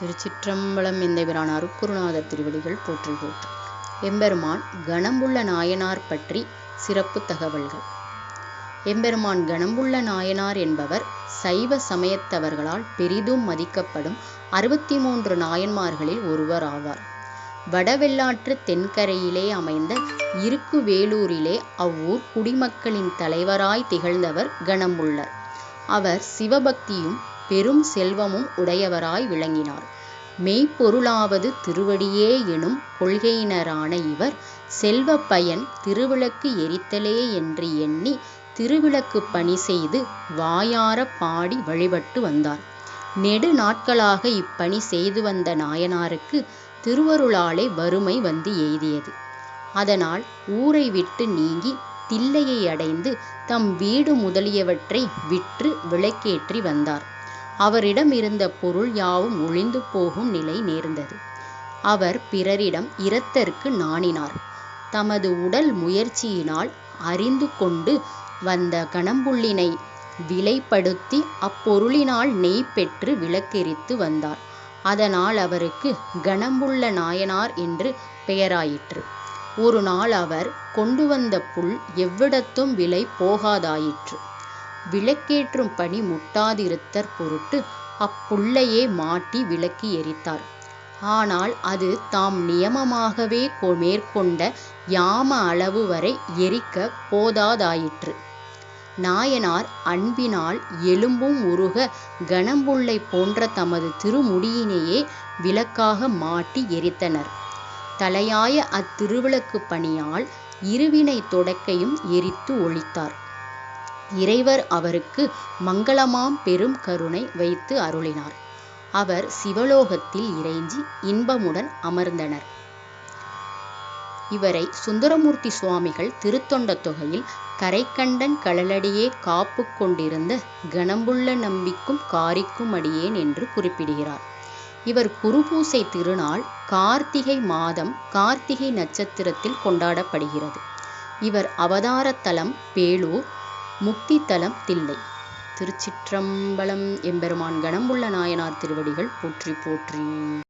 திருச்சிற்றம்பலம் எந்தைபிரான் அருக்குருநாதர் திருவடிகள் போற்றி போற்றி. எம்பெருமான் கணம்புள்ள நாயனார் பற்றி சிறப்பு தகவல்கள். எம்பெருமான் கணம்புள்ள நாயனார் என்பவர் சைவ சமயத்தவர்களால் பெரிதும் மதிக்கப்படும் அறுபத்தி மூன்று நாயன்மார்களில் ஒருவர் ஆவார். வடவெள்ளாற்று தென்கரையிலே அமைந்த இருக்குவேலூரிலே அவ்வூர் குடிமக்களின் தலைவராய் திகழ்ந்தவர் கணம்புள்ளர். அவர் சிவபக்தியும் பெரும் செல்வமும் உடையவராய் விளங்கினார். மெய்ப்பொருளாவது திருவடியே எனும் கொள்கையினரான இவர் செல்வ பயன் திருவிளக்கு எரித்தலே என்று எண்ணி திருவிளக்கு பணி செய்து வாயார பாடி வழிபட்டு வந்தார். நெடு நாட்களாக இப்பணி செய்து வந்த நாயனாருக்கு திருவருளாலே வறுமை வந்து எய்தியது. அதனால் ஊரை விட்டு நீங்கி தில்லையை அடைந்து தம் வீடு முதலியவற்றை விற்று விளக்கேற்றி வந்தார். அவரிடம் இருந்த பொருள் யாவும் ஒழிந்து போகும் நிலை நேர்ந்தது. அவர் பிறரிடம் இரத்தற்கு நாணினார். தமது உடல் முயற்சியினால் அறிந்து கொண்டு வந்த கணம்புள்ளினை விலைப்படுத்தி அப்பொருளினால் நெய் பெற்று விளக்கெரித்து வந்தார். அதனால் அவருக்கு கணம்புள்ள நாயனார் என்று பெயராயிற்று. ஒரு நாள் அவர் கொண்டு வந்த புல் எவ்விடத்தும் விலை போகாதாயிற்று. விளக்கேற்றும் பணி முட்டாதிருத்தற் பொருட்டு அப்புள்ளையே மாட்டி விளக்கி எரித்தார். ஆனால் அது தாம் நியமமாகவே மேற்கொண்ட யாம அளவு வரை எரிக்க போதாதாயிற்று. நாயனார் அன்பினால் எலும்பும் உருக கணம்புள்ளை போன்ற தமது திருமுடியினையே விளக்காக மாட்டி எரித்தனர். தலையாய அத்திருவிளக்கு பணியால் இருவினை தொடக்கையும் எரித்து ஒழித்தார். இறைவர் அவருக்கு மங்களமாம் பெரும் கருணை வைத்து அருளினார். அவர் சிவலோகத்தில் இறைஞ்சி இன்பமுடன் அமர்ந்தனர். இவரை சுந்தரமூர்த்தி சுவாமிகள் திருத்தொண்ட தொகையில் கரைக்கண்டன் கடலடியே காப்பு கொண்டிருந்த கணம்புள்ள நம்பிக்கும் காரிக்கும் அடியேன் என்று குறிப்பிடுகிறார். இவர் குருபூசை திருநாள் கார்த்திகை மாதம் கார்த்திகை நட்சத்திரத்தில் கொண்டாடப்படுகிறது. இவர் அவதாரத்தலம் பேலூர் முக்தி தலம் தில்லை. திருச்சிற்றம்பலம் எம்பெருமான் கணம் உள்ள நாயனார் திருவடிகள் போற்றி போற்றி.